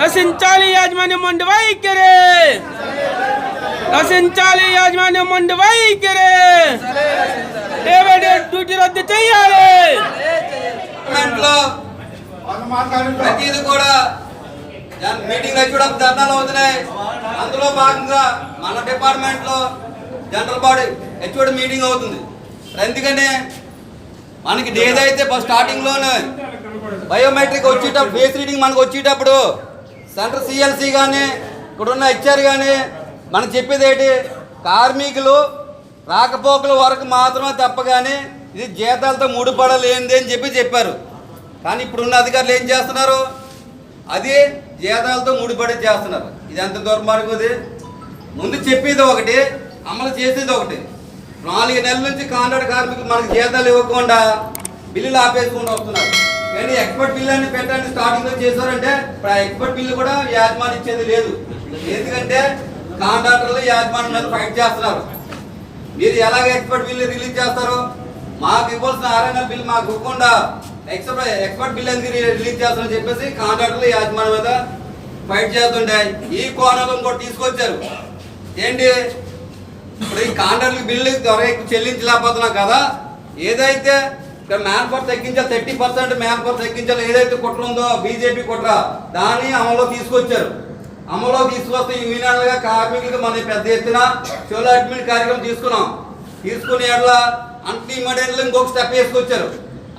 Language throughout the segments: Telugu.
రసించాలి యాజమాన్యం మండి వైఖరే. రసించాలి యాజమాన్యం మండి వైఖరే. డ్యూటీ రద్దు చేయాలి. ప్రతిది కూడా మీటింగ్ చూడడం ధర్నాలు అవుతున్నాయి. అందులో భాగంగా మన డిపార్ట్మెంట్లో జనరల్ బాడీ హెచ్ఓడి మీటింగ్ అవుతుంది. ఎందుకంటే మనకి ఏదైతే స్టార్టింగ్లోనే బయోమెట్రిక్ వచ్చేటప్పుడు ఫేస్ రీడింగ్ మనకు వచ్చేటప్పుడు సెంటర్ సిఎల్సి కానీ ఇక్కడ ఉన్న హెచ్ఆర్ కానీ మనం చెప్పేది ఏంటి కార్మికులు రాకపోకల వరకు మాత్రమే తప్ప కానీ ఇది జీతాలతో ముడిపడలేనిది అని చెప్పి చెప్పారు. కానీ ఇప్పుడున్న అధికారులు ఏం చేస్తున్నారు? అది జీతాలతో ముడిపడి చేస్తున్నారు. ఇది ఎంత దుర్మార్గం ఇది ముందు చెప్పేది ఒకటి అమలు చేసేది ఒకటి. నాలుగు నెలల నుంచి కాంట్రాక్ట్ కార్మికులు మనకి జీతాలు ఇవ్వకుండా బిల్లులు ఆపేసుకుంటూ వస్తున్నారు. కానీ ఎక్స్పర్ట్ బిల్లు అని పెట్టడానికి స్టార్టింగ్లో చేశారంటే ఇప్పుడు ఆ ఎక్స్పర్ట్ బిల్లు కూడా యాజమాన్యం ఇచ్చేది లేదు. ఎందుకంటే కాంట్రాక్టర్లు యాజమాన్ మీద ఫైట్ చేస్తున్నారు. మీరు ఎలాగ ఎక్స్పర్ట్ బిల్లు రిలీజ్ చేస్తారు మాకు ఇవ్వాల్సిన ఆర్ఎన్ఎల్ బిల్ మాకు ఇవ్వకుండా ఎక్స్పర్ట్ ఎక్స్పర్ట్ బిల్ ఎందుకు రిలీజ్ చేస్తారని చెప్పేసి కాంట్రాక్టర్లు యాజమాన్ మీద ఫైట్ చేస్తుండే ఈ కోణంలో కూడా తీసుకొచ్చారు. ఏంటి? ఇప్పుడు ఈ కాంట్రాక్ట్ బిల్లు త్వరగా చెల్లించలేకపోతున్నాం కదా. ఏదైతే ఇక్కడ మ్యాన్ పవర్ తగ్గించాలి థర్టీ పర్సెంట్ మ్యాన్ పవర్ తగ్గించాలి. ఏదైతే కుట్ర ఉందో బీజేపీ కుట్ర దాన్ని అమల్లో తీసుకొచ్చారు. అమల్లో తీసుకొస్తే యూనియన్లుగా కార్మికులకు మన పెద్ద ఎత్తున చోలో అడ్మిట్ కార్యక్రమం తీసుకున్నాం. తీసుకునే ఎట్లా అంటే ఇమ్మీడియట్గా ఇంకొక స్టెప్ వేసుకొచ్చారు.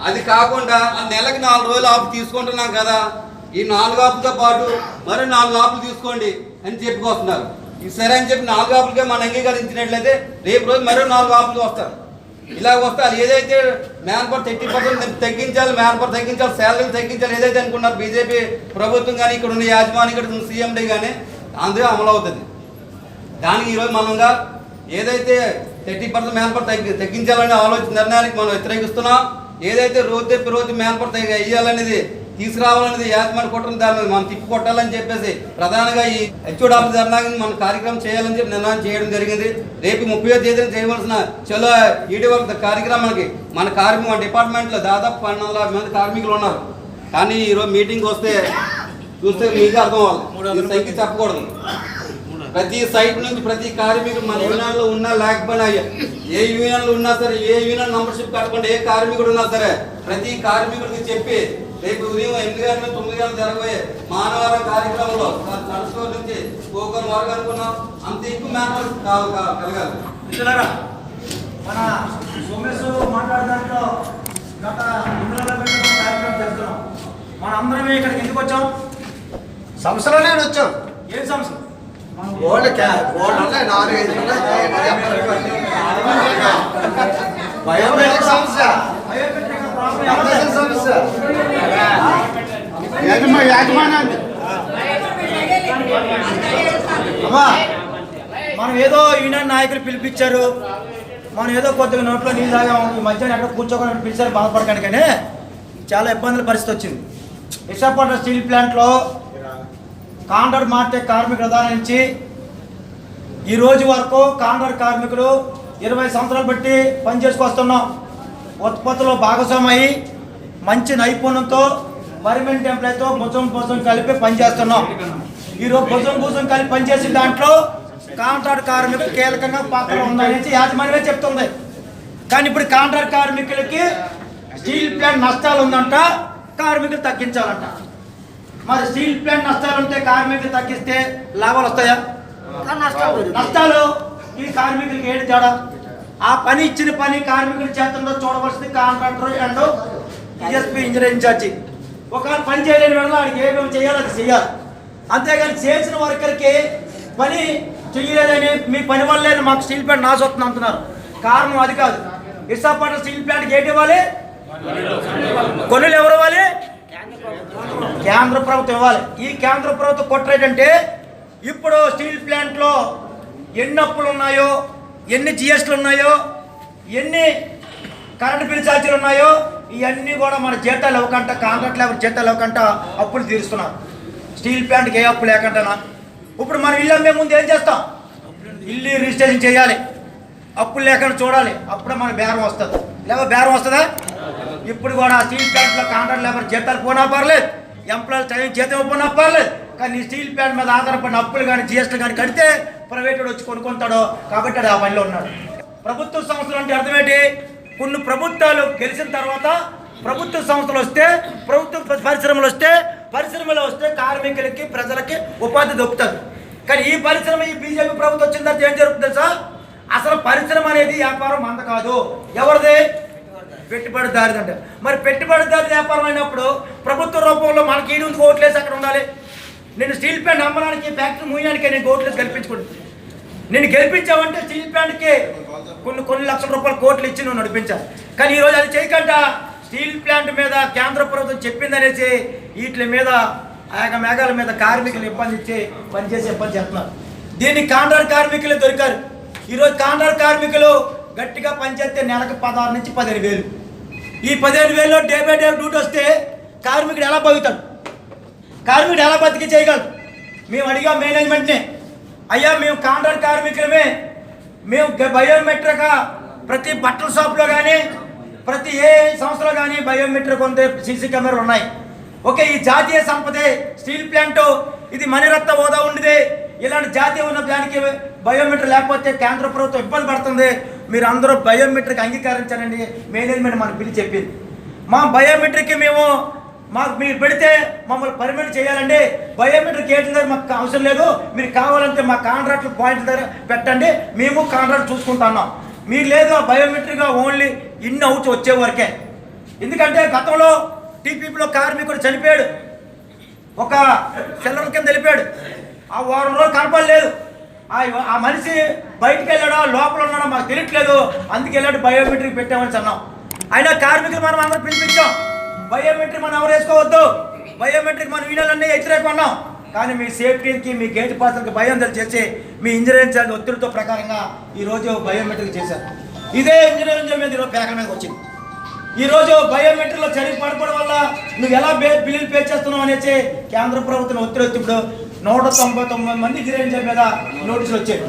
అది కాకుండా ఆ నెలకి నాలుగు రోజులు ఆపు తీసుకుంటున్నాం కదా. ఈ నాలుగు ఆపులతో పాటు మరి నాలుగు ఆపులు తీసుకోండి అని చెప్పుకొస్తున్నారు ఈ సరే అని చెప్పి నాలుగు ఆపులకే మనం అంగీకరించినట్లయితే రేపు రోజు మరో నాలుగు ఆపులు వస్తారు. ఇలా వస్తారు ఏదైతే మ్యాన్ పవర్ థర్టీ పర్సెంట్ తగ్గించాలి మ్యాన్ పవర్ తగ్గించాలి శాలరీలు తగ్గించాలి ఏదైతే అనుకున్నారు బీజేపీ ప్రభుత్వం కానీ ఇక్కడ ఉన్న యాజమాని ఇక్కడ ఉన్న సీఎండీ కానీ అందులో అమలు అవుతుంది. దానికి ఈరోజు మనంగా ఏదైతే థర్టీ పర్సెంట్ మ్యాన్ పవర్ తగ్గి తగ్గించాలనే ఆలోచన నిర్ణయానికి మనం వ్యతిరేకిస్తున్నాం. ఏదైతే రోజు రోజు మ్యాన్ పవర్ తగ్గి వేయాలనేది తీసుకురావాలనేది యాజమాన్య కుట్రను దాని మీద మనం తిప్పి కొట్టాలని చెప్పేసి ప్రధానంగా ఈ హెచ్ఓడి ఆఫీస్ ధర్నాకి మనం కార్యక్రమం చేయాలని చెప్పి నిర్ణయం చేయడం జరిగింది. రేపు ముప్పై తేదీన చేయవలసిన చలో ఈడీ వరకు కార్యక్రమానికి మన కార్మిక మన డిపార్ట్మెంట్లో దాదాపు పన్నెండు మంది కార్మికులు ఉన్నారు. కానీ ఈరోజు మీటింగ్ వస్తే చూస్తే మీకు అర్థం అవ్వాలి. సైకి చెప్పకూడదు. ప్రతి సైట్ నుంచి ప్రతి కార్మికుడు మన యూనియన్లో ఉన్నా లేకపోయినా ఏ యూనియన్లో ఉన్నా సరే ఏ యూనియన్ మెంబర్షిప్ కట్టకుండా ఏ కార్మికుడు ఉన్నా సరే ప్రతి కార్మికుడికి చెప్పి రేపు ఉదయం ఎనిమిది గంటల తొమ్మిది గంటల జరగబోయే మానవరం కార్యక్రమంలో నడుచుకోవడం నుంచి పోకొని వరకు అనుకున్నాం అంత ఎక్కువ మేనర్ కలగాలి. మిత్రులారా మన సోమేశ్ మాట్లాడడంతో గత కార్యక్రమం చేస్తున్నాం. మన అందరం ఇక్కడికి ఎందుకు వచ్చాం? సంస్థలోనే వచ్చాం ఏం నాలుగు ఐదు ఉన్నాయి బయోమెట్రిక్ సమస్య బయోమెట్రిక్ ప్రాబ్లం ఎంఎస్ఎల్ సమస్య యజమా యాజమాన్యాన్ని అమ్మా మనం ఏదో యూనియన్ నాయకులు పిలిపించారు. మనం ఏదో కొద్దిగా నోట్లో నీళ్ళు ఉంది ఈ మధ్యాహ్నం ఎక్కడ కూర్చోకుండా పిలిచారు బాధపడకండి కానీ చాలా ఇబ్బందుల పరిస్థితి వచ్చింది. విశాఖపట్నం స్టీల్ ప్లాంట్లో కాంట్రాక్ట్ మార్చే కార్మికుల దాని నుంచి ఈ రోజు వరకు కాంట్రాక్ట్ కార్మికులు ఇరవై సంవత్సరాలు బట్టి పని చేసుకొస్తున్నాం. ఉత్పత్తిలో భాగస్వామయ్యి మంచి నైపుణ్యంతో పర్మనెంట్ ఎంప్లాయ్తో భుజం భుజం కలిపి పనిచేస్తున్నాం. ఈరోజు భుజం భుజం కలిపి పనిచేసిన దాంట్లో కాంట్రాక్ట్ కార్మికులు కీలకంగా పాత్ర ఉందనేసి యాజమాన్యమే చెప్తుంది. కానీ ఇప్పుడు కాంట్రాక్ట్ కార్మికులకి స్టీల్ ప్లాంట్ నష్టాలు ఉందంట కార్మికులు తగ్గించాలంట. మరి స్టీల్ ప్లాంట్ నష్టాలు ఉంటే కార్మికులు తగ్గిస్తే లాభాలు వస్తాయా? నష్టాలు ఈ కార్మికులకి ఏంటి తేడా. ఆ పని ఇచ్చిన పని కార్మికుల చేతంలో చూడవలసింది contractor and ESP engineer incharge ఒకవేళ పని చేయలేని వేళ వాడికి ఏమేమి చేయాలో అది చేయాలి. అంతేగాని చేసిన వర్కర్కి పని చెయ్యలేదని మీ పని వల్లే మాకు స్టీల్ ప్లాంట్ నాశ వస్తుంది అంటున్నారు. కారణం అది కాదు. విశాఖపట్నం స్టీల్ ప్లాంట్కి ఏంటి ఇవ్వాలి? కొనులు ఎవరు ఇవ్వాలి కేంద్ర ప్రభుత్వం ఇవ్వాలి. ఈ కేంద్ర ప్రభుత్వం కుట్ర ఇప్పుడు స్టీల్ ప్లాంట్లో ఎన్ని అప్పులు ఉన్నాయో ఎన్ని జిఎస్టీలు ఉన్నాయో ఎన్ని కరెంటు బిల్ ఛార్జీలు ఉన్నాయో ఇవన్నీ కూడా మన జీతాలు ఇవ్వకంట కాంట్రాక్ట్ లేబర్ జీతాలు ఇవ్వకంట అప్పులు తీరుస్తున్నారు. స్టీల్ ప్లాంట్కి ఏ అప్పు లేకుండా ఇప్పుడు మనం ఇల్లు అమ్మే ముందు ఏం చేస్తాం? ఇల్లు రిజిస్ట్రేషన్ చేయాలి. అప్పులు లేకుండా చూడాలి. అప్పుడే మన బేరం వస్తుంది. లేక బేరం వస్తుందా? ఇప్పుడు కూడా స్టీల్ ప్లాంట్లో కాంట్రాక్ట్ లేబర్ జీతాలు పోనా పర్లేదు. ఎంప్లాయీలు చదివి జీతం ఇవ్వకపోయినా పర్లేదు. కానీ ఈ స్టీల్ ప్లాంట్ మీద ఆధారపడిన అప్పులు కానీ జిఎస్టీ కానీ కడితే ప్రైవేట్ వచ్చి కొనుక్కుంటాడో కాబట్టి వాడు ఆ పనిలో ఉన్నాడు. ప్రభుత్వ సంస్థలు అంటే అర్థమేంటి కొన్ని ప్రభుత్వాలు గెలిచిన తర్వాత ప్రభుత్వ సంస్థలు వస్తే ప్రభుత్వ పరిశ్రమలు వస్తే పరిశ్రమలు వస్తే కార్మికులకి ప్రజలకి ఉపాధి దొరుకుతుంది. కానీ ఈ పరిశ్రమ ఈ బీజేపీ ప్రభుత్వం వచ్చిన తర్వాత ఏం జరుగుతుంది సార్ అసలు పరిశ్రమ అనేది వ్యాపారం అంత కాదు. ఎవరిది? పెట్టుబడిదారిది అంటే. మరి పెట్టుబడిదారి వ్యాపారం అయినప్పుడు ప్రభుత్వ రూపంలో మనకి ఈ నుంచి ఓట్లేసి అక్కడ ఉండాలి. నేను స్టీల్ ప్లాంట్ అమ్మడానికి ఫ్యాక్టరీ మూయడానికి నేను కోట్లు కల్పించుకుంటాను నేను గెలిపించావంటే స్టీల్ ప్లాంట్కి కొన్ని కొన్ని లక్షల రూపాయల కోట్లు ఇచ్చి నువ్వు నడిపించాను కానీ ఈరోజు అది చేయకుండా స్టీల్ ప్లాంట్ మీద కేంద్ర ప్రభుత్వం చెప్పిందనేసి వీటి మీద ఆయా మేఘాల మీద కార్మికులు ఇబ్బంది ఇచ్చి పనిచేసి ఇబ్బంది చేస్తున్నారు. దీన్ని కాంట్రాక్ట్ కార్మికులు దొరికారు. ఈరోజు కాంట్రాక్ట్ కార్మికులు గట్టిగా పనిచేస్తే నెలకు పదహారు నుంచి పదిహేను వేలు. ఈ పదిహేను వేలలో డే బై డే డ్యూటీ వస్తే కార్మికుడు ఎలా బతుకుతాడు? కార్మికుడు ఎలా బతికి చేయగలరు మేము అడిగా మేనేజ్మెంట్ని. అయ్యా మేము కాంట్రాక్ట్ కార్మికులమే. మేము బయోమెట్రిక్ ప్రతి బట్టల షాప్లో కానీ ప్రతి ఏ సంస్థలో కానీ బయోమెట్రిక్ ఉంది సీసీ కెమెరాలు ఉన్నాయి. ఓకే ఈ జాతీయ సంపదే స్టీల్ ప్లాంట్ ఇది మణిరత్న హోదా ఉండిదే. ఇలాంటి జాతీయ ఉన్న దానికి బయోమెట్రిక్ లేకపోతే కేంద్ర ప్రభుత్వం ఇబ్బంది పడుతుంది. మీరు అందరూ బయోమెట్రిక్ అంగీకరించాలని మేనేజ్మెంట్ మనకు పిలిచి చెప్పింది. మా బయోమెట్రిక్కి మేము మాకు మీరు పెడితే మమ్మల్ని పర్మిట్ చేయాలండి. బయోమెట్రిక్ ఏంటి దగ్గర మాకు అవసరం లేదు. మీరు కావాలంటే మా కాంట్రాక్ట్ పాయింట్ దగ్గర పెట్టండి. మేము కాంట్రాక్ట్ చూసుకుంటున్నాం. మీరు లేదు ఆ బయోమెట్రిక్గా ఓన్లీ ఇన్ అవుట్ వచ్చే వరకే. ఎందుకంటే గతంలో టీపీపీలో కార్మికుడు చనిపోయాడు. ఒక సెల్లర్ కింద వెళ్ళిపోయాడు. ఆ వారం రోజులు కనపడలేదు. ఆ ఆ మనిషి బయటికి వెళ్ళాడో లోపల ఉన్నాడో మాకు తెలియట్లేదు. అందుకెళ్ళాడు బయోమెట్రిక్ పెట్టామని అన్నాం. అయినా కార్మికులు మనం అందరం పిలిపించాం. బయోమెట్రిక్ మనం ఎవరు వేసుకోవద్దు? బయోమెట్రిక్ మనం వీణాలన్నీ వ్యతిరేకం కానీ మీ సేఫ్టీకి మీ గేట్ పాత్రకి భయం చేసి మీ ఇంజనీరింగ్ ఛార్జ్ ఒత్తిడితో ప్రకారంగా ఈరోజు బయోమెట్రిక్ చేశారు. ఇదే ఇంజనీరింగ్ మీద ఈరోజు పేకల మీద వచ్చింది. ఈరోజు బయోమెట్రిక్లో బయోమెట్రిక్ పడపడం వల్ల నువ్వు ఎలా బిల్లులు పే చేస్తున్నావు అనేసి కేంద్ర ప్రభుత్వం ఒత్తిడి వచ్చి ఇప్పుడు నూట తొంభై తొమ్మిది మంది ఇంజనీరింగ్ మీద నోటీసులు వచ్చాయి.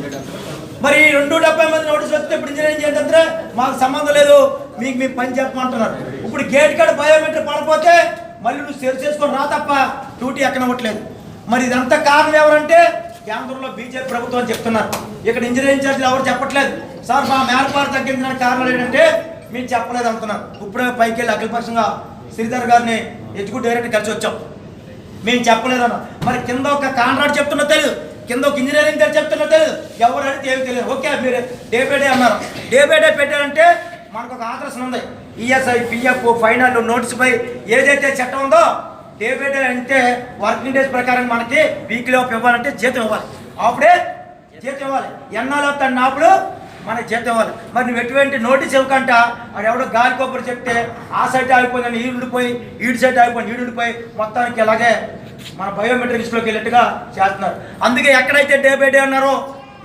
మరి ఈ రెండు డెబ్బై మంది నోటీసులు వస్తే ఇప్పుడు ఇంజనీరింగ్ ఏంటంటే మాకు సంబంధం లేదు. మీకు మీ పని చెప్పమంటున్నారు. ఇప్పుడు గేట్ కాడ బయోమెట్రిక్ పడపోతే మళ్ళీ నువ్వు సెల్ చేసుకొని రా తప్ప డ్యూటీ ఎక్కనవ్వట్లేదు మరి ఇదంతా కారణం ఎవరంటే కేంద్రంలో బీజేపీ ప్రభుత్వం అని చెప్తున్నారు. ఇక్కడ ఇంజనీరింగ్ ఛార్జీలు ఎవరు చెప్పట్లేదు. సార్ మా మేరపాటు తగ్గించడానికి కారణాలు ఏంటంటే మేము చెప్పలేదు అంటున్నారు. ఇప్పుడే పైకి వెళ్ళి అఖిలపక్షంగా శ్రీధర్ గారిని ఎగ్జిక్యూటివ్ డైరెక్ట్ కలిసి వచ్చాం. మేము చెప్పలేదన్న మరి కింద ఒక కాంట్రాక్ట్ చెప్తున్నా తెలియదు కింద ఒక ఇంజనీరింగ్ గారు చెప్తున్నా తెలియదు ఎవరు అడిగితే ఏమి తెలియదు. ఓకే మీరు డే బై డే అన్నారు. డే బై డే పెట్టారంటే మనకు ఒక ఆదర్శం ఉంది. ఈఎస్ఐ పిఎఫ్ ఫైనల్ నోటీస్ పై ఏదైతే చట్టం ఉందో డే అంటే వర్కింగ్ డేస్ ప్రకారం మనకి వీక్లీ ఆఫ్ ఇవ్వాలంటే జీతం ఇవ్వాలి. అప్పుడే జీతం ఇవ్వాలి. ఎన్నాళ్ళు తన అప్పుడు? మనకి జీతం ఇవ్వాలి. మరి నువ్వు ఎటువంటి నోటీస్ ఇవ్వకంట? వాడు ఎవడో గాలి కొబ్బరి చెప్తే ఆ సైడ్ ఆగిపోయిందని ఈడు ఉండిపోయి ఈడు సైడ్ ఆగిపోయి ఈడు ఉండిపోయి మొత్తానికి ఇలాగే మన బయోమెట్రిక్ లిస్టులోకి వెళ్ళేట్టుగా చేస్తున్నారు. అందుకే ఎక్కడైతే డే బై డే ఉన్నారో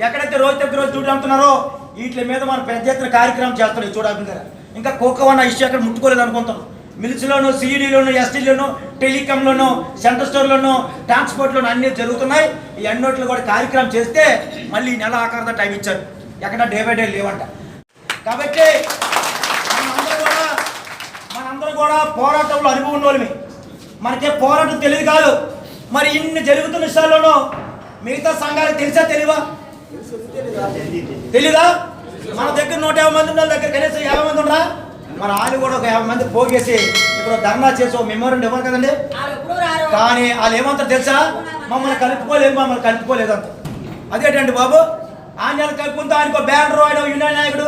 ఎక్కడైతే రోజు దగ్గర రోజు డ్యూటీ అంటున్నారో వీటి మీద మనం పెద్ద ఎత్తున కార్యక్రమం చేస్తున్నాం చూడాలి గారు ఇంకా కోకవన్న ఇష్యూ అక్కడ ముట్టుకోలేదు అనుకుంటాం మిల్స్లోను సిఈడిలోను ఎస్టీలోను టెలికాంలోను సెంటర్ స్టోర్లోను ట్రాన్స్పోర్ట్లోను అన్నీ జరుగుతున్నాయి. ఈ అన్నోట్లు కూడా కార్యక్రమం చేస్తే మళ్ళీ నెల ఆఖరితో టైం ఇచ్చారు. ఎక్కడ డే బై డే లేవంట. కాబట్టి మనందరం కూడా మనందరం కూడా పోరాటంలో అనుభవం ఉన్న మనకే పోరాటం తెలియదు కాదు. మరి ఇన్ని జరుగుతున్న విషయాల్లోనూ మిగతా సంఘాలకు తెలిసా తెలియవా? తెలీదా? మన దగ్గర నూట యాభై మంది ఉన్న దగ్గర కనీసం యాభై మంది ఉండరా? మన ఆయన కూడా ఒక యాభై మంది పోగేసి ఇప్పుడు ధర్నా చేసి ఒక మెమోరెండం ఇవ్వరు కదండి? కానీ వాళ్ళు ఏమంటారు తెలుసా? మమ్మల్ని కలుపుకోలేదు మమ్మల్ని కలుపుకోలేదు అంత అదేటండి బాబు? ఆయన కలుపుకుంటా ఆయనకు బ్యానర్ ఆయన యూనియన్ నాయకుడు.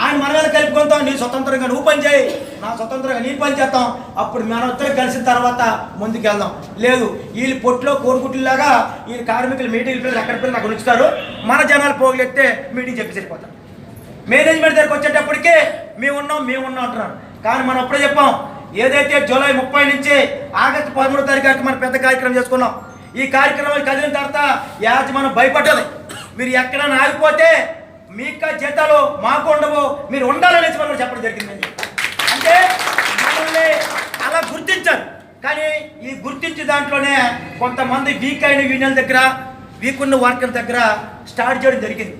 ఆయన మన మీద కలుపుకుంటాం నీ స్వతంత్రంగా నువ్వు పని చేయి. నా స్వతంత్రంగా నీ పని చేస్తాం. అప్పుడు మనం ఇద్దరు కలిసిన తర్వాత ముందుకు వెళ్దాం లేదు వీళ్ళు పొట్టులో కోరుకుట్లలాగా వీళ్ళు కార్మికులు మీటింగ్ పిల్లలు ఎక్కడ పిల్లలు అక్కడ ఉంచుతారు. మన జనాలు పోగలెత్తే మీటింగ్ చెప్పి సరిపోతాం. మేనేజ్మెంట్ దగ్గరకు వచ్చేటప్పటికే మేము ఉన్నాం మేము ఉన్నాం అంటున్నారు. కానీ మనం అప్పుడే చెప్పాం ఏదైతే జూలై ముప్పై నుంచి ఆగస్టు పదమూడో తారీఖు వరకు మనం పెద్ద కార్యక్రమం చేసుకున్నాం. ఈ కార్యక్రమం కదిలిన తర్వాత యాజమానం భయపడ్డది. మీరు ఎక్కడైనా ఆగిపోతే మీకు జీతాలు మాకు ఉండవు మీరు ఉండాలనేసి మనం చెప్పడం జరిగిందండి అంటే మనల్ని అలా గుర్తించారు. కానీ ఈ గుర్తించే దాంట్లోనే కొంతమంది వీక్ అయిన యూనియన్ దగ్గర వీక్ ఉన్న వర్కర్ దగ్గర స్టార్ట్ చేయడం జరిగింది.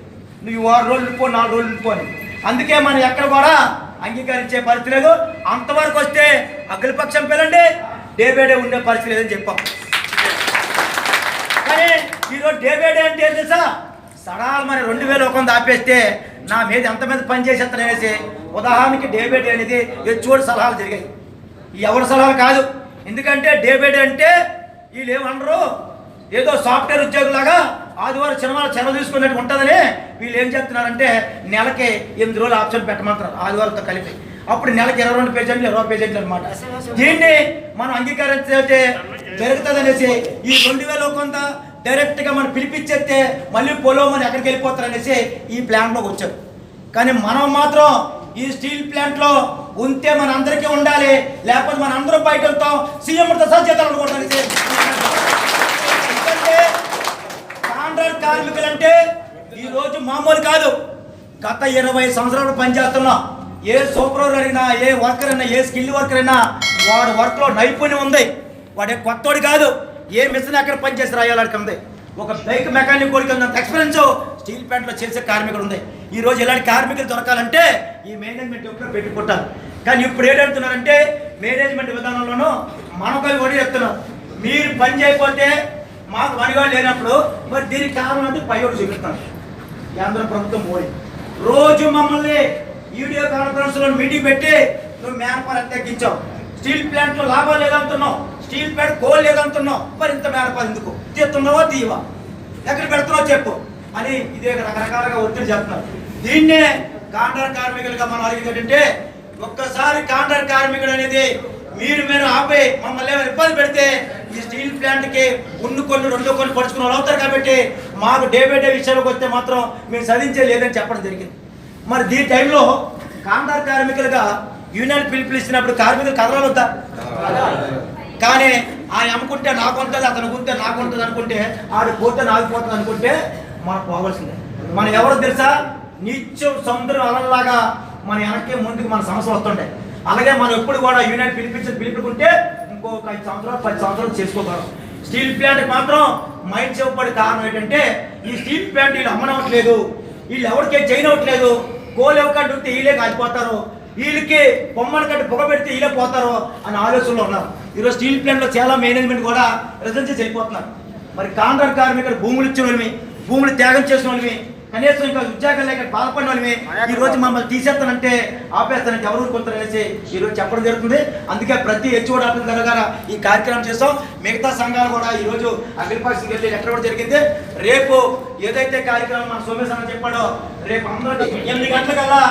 నువ్వు ఆరు రోజులు పో నాలుగు రోజులు పో అని. అందుకే మనం ఎక్కడ కూడా అంగీకరించే పరిస్థితి లేదు. అంతవరకు వస్తే అఖిలపక్షం పిల్లండి డే బై డే ఉండే పరిస్థితి లేదని చెప్పాం. ఈరోజు డే బై డే అంటే ఏం తెలుసా? సడాలు మరి రెండు వేలు ఒక ఆపేస్తే నా మీద ఎంత మీద పని ఉదాహరణకి డే బై డే అనేది హెచ్ఓడి సలహాలు జరిగాయి. ఈ ఎవరి సలహాలు కాదు. ఎందుకంటే డే బై డే అంటే వీళ్ళు ఏమనరు ఏదో సాఫ్ట్వేర్ ఉద్యోగులాగా ఆదివారం సినిమాలు చెరవ తీసుకున్నట్టు ఉంటుందని వీళ్ళు ఏం చెప్తున్నారంటే నెలకి ఎనిమిది రోజులు ఆప్షన్ పెట్టమంటారు ఆదివారంతో కలిపి. అప్పుడు నెలకి ఇరవై రెండు పేజెంట్లు ఇరవై పేజెంట్లు అనమాట దీన్ని మనం అంగీకరించే జరుగుతుందనేసి ఈ రెండు వేల కొంత డైరెక్ట్గా మనం పిలిపించేస్తే మళ్ళీ పొలో మనం ఎక్కడికి వెళ్ళిపోతారు అనేసి ఈ ప్లాన్లోకి వచ్చారు. కానీ మనం మాత్రం ఈ స్టీల్ ప్లాంట్లో ఉంటే మన అందరికీ ఉండాలి లేకపోతే మన అందరం బయట వెళ్తాం సీఎం సజ్జతాలు అనుకుంటారు ఎందుకంటే కాంట్రాక్ట్ కార్మికులు అంటే ఈ రోజు మామూలు కాదు. గత ఇరవై సంవత్సరాలు పనిచేస్తున్నాం ఏ సూపర్వైజర్ అయినా ఏ వర్కర్ అయినా ఏ స్కిల్ వర్కర్ అయినా వాడు వర్క్లో నైపుణ్యం ఉంది. వాడే కొత్తోడు కాదు. ఏ మిషన్ ఎక్కడ పనిచేసి రాయాలకి ఉంది ఒక బైక్ మెకానిక్ కూడా ఉన్నంత ఎక్స్పీరియన్స్ స్టీల్ ప్లాంట్లో చేసే కార్మికుడు ఉంది. ఈరోజు ఇలాంటి కార్మికులు దొరకాలంటే ఈ మేనేజ్మెంట్ ఎప్పుడో పెట్టుకుంటారు కానీ ఇప్పుడు ఏంటంటున్నారంటే మేనేజ్మెంట్ విధానంలోనూ మనకవి కూడా చెప్తున్నాం మీరు పని చేయకపోతే మాకు పనిగా లేనప్పుడు మరి దీనికి కారణం అంటే పైవాడు చూపిస్తాను. కేంద్ర ప్రభుత్వం మోడీ రోజు మమ్మల్ని వీడియో కాన్ఫరెన్స్లో మీటింగ్ పెట్టి నువ్వు మ్యాన్ పవర్ తగ్గించావు స్టీల్ ప్లాంట్లో లాభాలు ఏదంటున్నావు స్టీల్ ప్లాంట్ కోల్ లేదంటున్నావు. మరి ఇంత మేరపాలు ఎందుకు? తీస్తున్నావా తీయవా ఎక్కడ పెడుతున్నావో చెప్పు. అని ఇదే రకరకాలుగా ఒత్తిడి చేస్తున్నారు. దీన్నే కాంట్రాక్ట్ కార్మికులుగా మనం అడిగేది ఏంటంటే ఒక్కసారి కాంట్రాక్ట్ కార్మికుడు అనేది మీరు మీరు ఆపే మమ్మల్ని ఏమైనా ఇబ్బంది పెడితే ఈ స్టీల్ ప్లాంట్కి ఉన్న కొన్ని రెండు కొన్ని పడుచుకున్న వాళ్ళు అవుతారు కాబట్టి మాకు డే బై డే విషయాలకు వస్తే మాత్రం మేము సాధించే లేదని చెప్పడం జరిగింది. మరి దీ టైంలో కాంట్రాక్ట్ కార్మికులుగా యూనియన్ పిలుపునిచ్చినప్పుడు కార్మికులు కదలవద్దా. కానీ ఆయన అమ్ముకుంటే నాకు ఉంటుంది అతను ఉంటే నాకు ఉంటుంది అనుకుంటే ఆడు పోతే నాకు పోతుంది అనుకుంటే మనకు పోవాల్సిందే. మనం ఎవరు తెలుసా? నిత్యం సముద్రం అలలాగా మన వెనక్కి ముందుకు మన సమస్యలు వస్తుంటాయి. అలాగే మనం ఎప్పుడు కూడా యూనిట్ పిలిపించి పిలుపుకుంటే ఇంకొక ఐదు సంవత్సరాలు పది సంవత్సరాలు చేసుకోగలం. స్టీల్ ప్లాంట్ మాత్రం మైండ్ చెప్పబడి కారణం ఏంటంటే ఈ స్టీల్ ప్లాంట్ వీళ్ళు అమ్మనవట్లేదు. వీళ్ళు ఎవరికే చేయనవట్లేదు. గోలు ఎవరికంటే ఉంటే వీళ్ళే కాలిపోతారు. వీళ్ళకి బొమ్మలు కట్టి పొగ పెడితే వీళ్ళే పోతారు అని ఆలోచనలో ఉన్నారు. ఈరోజు స్టీల్ ప్లాంట్లో చాలా మేనేజ్మెంట్ కూడా రెసిడెన్సీస్ అయిపోతున్నారు మరి కాంట్రాక్ట్ కార్మికులు భూములు ఇచ్చిన వాళ్ళమి భూములు త్యాగం చేసిన వాళ్ళమి కనీసం ఇంకా ఉద్యోగాలు లేక బాధపడిన వాళ్ళమే ఈ రోజు మమ్మల్ని తీసేస్తానంటే ఆపేస్తానంటే ఎవరు కొంతనేసి ఈ రోజు చెప్పడం జరుగుతుంది. అందుకే ప్రతి హెచ్ఓడి ఆఫీస్ దగ్గర ఈ కార్యక్రమం చేస్తాం. మిగతా సంఘాలు కూడా ఈ రోజు అగ్రిపాక్స్కి వెళ్ళి ఎక్కడ కూడా జరిగింది. రేపు ఏదైతే కార్యక్రమం మన సోమేశ్వర చెప్పాడో రేపు అందరూ ఎనిమిది గంటలకల్లా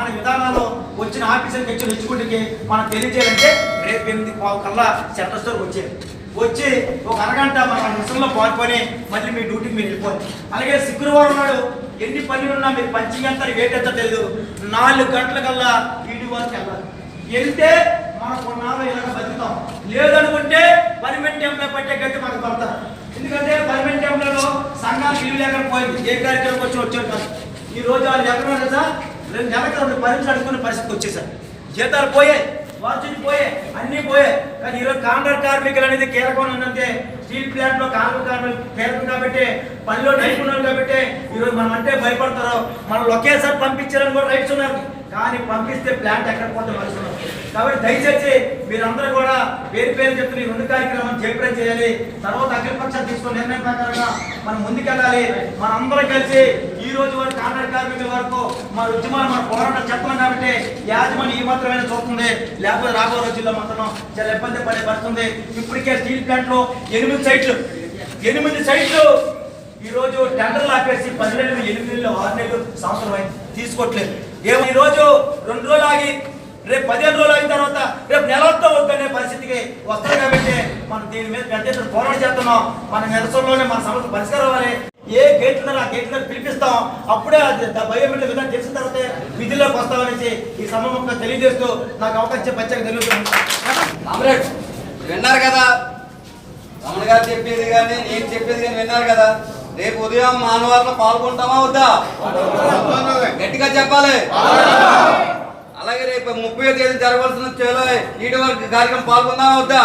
మన విధానాలు వచ్చిన ఆఫీసర్కి వచ్చిన హెచ్చుకుంటుకి మనం తెలియజేయాలంటే రేపు ఎనిమిది పావు కల్లా సెంటర్ స్టోర్ వచ్చేది వచ్చి ఒక అరగంట మన మిషన్లో పాల్గొని మళ్ళీ మీ డ్యూటీకి మీరు వెళ్ళిపోవాలి. అలాగే శుక్రవారం నాడు ఎన్ని పనులు ఉన్నా మీరు పంచింగ్ ఎంత వేట్ ఎంత తెలియదు నాలుగు గంటల కల్లా ఈడీ వరకు వెళ్ళాలి. వెళ్తే మనం కొన్నాళ్ళు ఇలాగ బతుకుతాం. లేదనుకుంటే పర్మనెంట్ ఎంప్లాయ్ పట్టే గట్టి మనకు పడతారు ఎందుకంటే పర్మనెంట్ ఎంప్లాయ్లో సంఘాలు ఇల్లు లేకుండా పోయింది. ఏ కార్యక్రమం వచ్చి వచ్చారు కాదు. ఈ రోజు వాళ్ళు ఎక్కడ సార్ రెండు నెలకి రెండు పరీక్షలు అడుగుకునే పరిస్థితికి వచ్చేసారు జీతాలు పోయాయి వార్షిక పోయే అన్నీ పోయే. కానీ ఈరోజు కాంట్రాక్ట్ కార్మికులు అనేది కీలకం ఉందంటే స్టీల్ ప్లాంట్లో కార్మిక కార్మికులు కీలకం కాబట్టి పనిలో నైపుణ్యం కాబట్టి ఈరోజు మనం అంటే భయపడతారు. మనం ఒకేసారి పంపించారని కూడా రైట్స్ ఉన్నారు. కానీ పంపిస్తే ప్లాంట్ ఎక్కడ పోతే మనుషులు కాబట్టి దయచేసి మీరందరూ కూడా పేరు పేరు చెప్తున్న ఈ రెండు కార్యక్రమం జయప్రదం చేయాలి. తర్వాత అఖిలపక్షాలు తీసుకున్న నిర్ణయం ప్రకారంగా మనం ముందుకెళ్ళాలి. మన అందరం కలిసి ఈ రోజు వరకు కాంట్రాక్ట్ కార్మికుల వరకు మన ఉద్యమాలు మన పోరాటం చెప్పడం కాబట్టి యాజమాన్యం ఈ మాత్రమే చూస్తుంది. లేకపోతే రాబో రోజుల్లో మాత్రం చాలా ఇబ్బంది పడే పడుతుంది ఇప్పటికే స్టీల్ ప్లాంట్లో ఎనిమిది సైట్లు ఎనిమిది సైట్లు ఈ రోజు టెండర్లు ఆపేసి పది నెలలు ఎనిమిది నెలలు ఆరు నెలలు సంవత్సరం అయింది. తీసుకోవట్లేదు. ఏమో ఈ రోజు రెండు రోజులు ఆగి రేపు పదిహేను రోజులు అయిన తర్వాత రేపు నెలతో వద్దనే పరిస్థితికి వస్తుంది కాబట్టి మనం దీని మీద పెద్ద ఎత్తున పోరాటం చేస్తున్నాం. మన నిరసనలోనే మన సమస్య పరిష్కారం అవ్వాలి. ఏ గేట్ ఆ గేట్ దగ్గర పిలిపిస్తాం. అప్పుడే బయోమెట్రిక్ విధానం తెలిసిన తర్వాత విధుల్లోకి వస్తామనేసి ఈ సమయంలో తెలియజేస్తూ నాకు అవకాశం తెలుగుతుంది కామ్రేడ్ విన్నారు కదా? రమణ గారు చెప్పేది కానీ నేను చెప్పేది కానీ విన్నారు కదా? రేపు ఉదయం మానవాళ్ళలో పాల్గొంటామా వద్దా? గట్టిగా చెప్పాలి. అలాగే రేపు ముప్పై తేదీ జరగవలసిన చేలో వరకు కార్యక్రమం పాల్గొందామా వద్దా?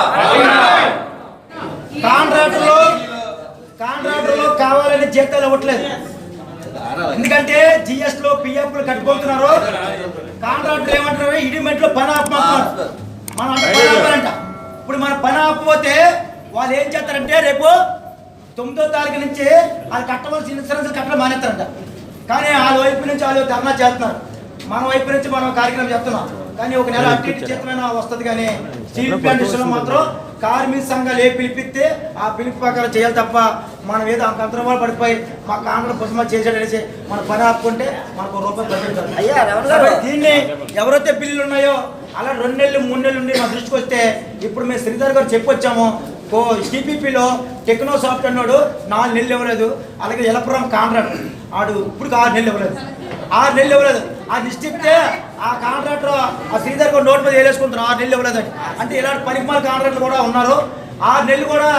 కాంట్రాక్టర్లు కాంట్రాక్టర్లు కావాలని జీతాలు ఇవ్వట్లేదు. ఎందుకంటే జిఎస్లో పిఎఫ్ కట్టుకుంటున్నారు కాంట్రాక్టర్ ఏమంటారు ఇడిమెంట్లో పని ఆపమంటున్నారు. మనం అంటే ఇప్పుడు మన పని ఆపపోతే వాళ్ళు ఏం చేస్తారంటే రేపు తొమ్మిదో తారీఖు నుంచి వాళ్ళు కట్టవలసిన ఇన్సూరెన్స్ కట్టడం మానేస్తారంట. కానీ వాళ్ళ వైపు నుంచి వాళ్ళు ధర్నా చేస్తున్నారు. మన వైపు నుంచి మనం కార్యక్రమం చేస్తున్నాం. కానీ ఒక నెల అటు ఇటు చేతమైనా వస్తుంది కానీ స్టీల్ ప్లాంట్ విషయంలో మాత్రం కార్మిక సంఘాలు ఏ పిలిపిస్తే ఆ పిలుపు ప్రకారం చేయాలి తప్ప మనం ఏదో అంతర్వాళ్ళు పడిపోయి మా కాంగ్రెస్ పుస్తకం చేసాడనేసి మన పని ఆపుకుంటే మనకు రూపాయలు తగ్గుతుంది అయ్యా. దీన్ని ఎవరైతే బిల్లులు ఉన్నాయో అలా రెండు నెలలు మూడు నెలలు ఉండి మా దృష్టికి వస్తే ఇప్పుడు మేము శ్రీధర్ గారు చెప్పొచ్చాము. ఓ సిపిపిలో టెక్నో సాఫ్ట్ అన్నాడు నాలుగు నెలలు ఇవ్వలేదు. అలాగే ఎలపురం కాంట్రాక్టర్ ఆడు ఇప్పుడు ఆరు నెలలు ఇవ్వలేదు. ఆరు నెలలు ఇవ్వలేదు. ఆ లిస్ట్ ఇస్తే ఆ కాంట్రాక్టర్ ఆ శ్రీధర్ కూడా నోట్ మీద వేలేసుకుంటారు ఆరు నెలలు ఇవ్వలేదు అంటే ఇలాంటి పనికిమాల కాంట్రాక్టర్ కూడా ఉన్నారు. ఆరు నెలలు కూడా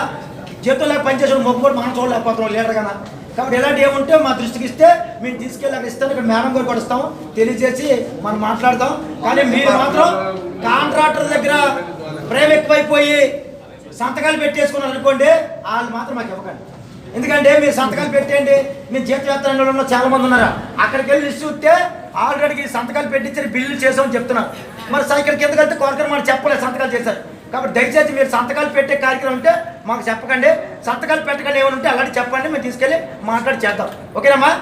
చేతులు లేక పనిచేసిన మొక్కు కూడా మనం చూడలేకపోతున్నాం లీడర్ కన్నా. కాబట్టి ఇలాంటి ఏముంటే మా దృష్టికి ఇస్తే మేము తీసుకెళ్ళి అక్కడ ఇస్తాను. ఇక్కడ మేడం గారు కూడా ఇస్తాం తెలియజేసి మనం మాట్లాడతాం. కానీ మీరు మాత్రం కాంట్రాక్టర్ దగ్గర ప్రేమ ఎక్కువైపోయి సంతకాలు పెట్టేసుకున్నారు అనుకోండి వాళ్ళు మాత్రం మాకు ఇవ్వకండి. ఎందుకంటే మీరు సంతకాలు పెట్టేయండి. మీరు జీతయాత్రలో చాలా మంది ఉన్నారు? అక్కడికి వెళ్ళి లిస్ట్ చూస్తే ఆల్రెడీ సంతకాలు పెట్టించి బిల్లులు చేసామని చెప్తున్నారు. మరి సైకిల్ కిందకి వెళ్తే కొరకరు మనం చెప్పలేదు సంతకాలు చేశారు. కాబట్టి దయచేసి మీరు సంతకాలు పెట్టే కార్యక్రమం ఉంటే మాకు చెప్పకండి. సంతకాలు పెట్టకండి ఏమైనా ఉంటే అలాంటి చెప్పండి. మేము తీసుకెళ్ళి మాట్లాడి చేద్దాం. ఓకేనమ్మా?